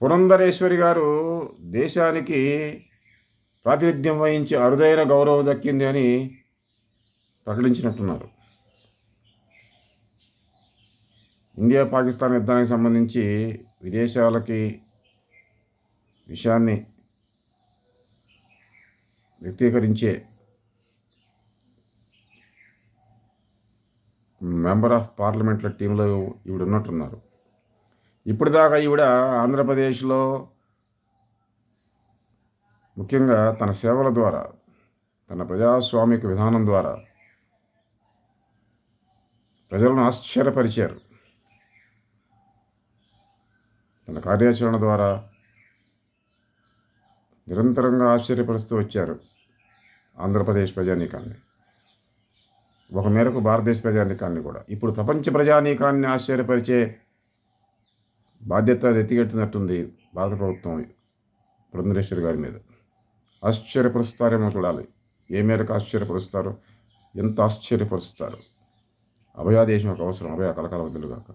పురంధరేశ్వరి గారు దేశానికి ప్రాతినిధ్యం వహించి అరుదైన గౌరవం దక్కింది అని ప్రకటించినట్టున్నారు. ఇండియా పాకిస్తాన్ యుద్ధానికి సంబంధించి విదేశాలకి విషయాన్ని వ్యక్తీకరించే మెంబర్ ఆఫ్ పార్లమెంట్ల టీంలో ఇవిడున్నట్టున్నారు ఇప్పటిదాకా ఈవిడ ఆంధ్రప్రదేశ్లో ముఖ్యంగా తన సేవల ద్వారా తన ప్రజాస్వామిక విధానం ద్వారా ప్రజలను ఆశ్చర్యపరిచారు. తన కార్యాచరణ ద్వారా నిరంతరంగా ఆశ్చర్యపరుస్తూ వచ్చారు ఆంధ్రప్రదేశ్ ప్రజానీకాన్ని. ఒక మేరకు భారతదేశ ప్రజానీకాన్ని కూడా. ఇప్పుడు ప్రపంచ ప్రజానీకాన్ని ఆశ్చర్యపరిచే బాధ్యత ఎత్తిగెట్టినట్టుంది భారత ప్రభుత్వం పురంధరేశ్వరి గారి మీద. ఆశ్చర్యపరుస్తారేమో చూడాలి. ఏ మేరకు ఆశ్చర్యపరుస్తారో ఎంత ఆశ్చర్యపరుస్తారు అభయాదేశం ఒక అవసరం. అభయ కలకాల వదులుగాక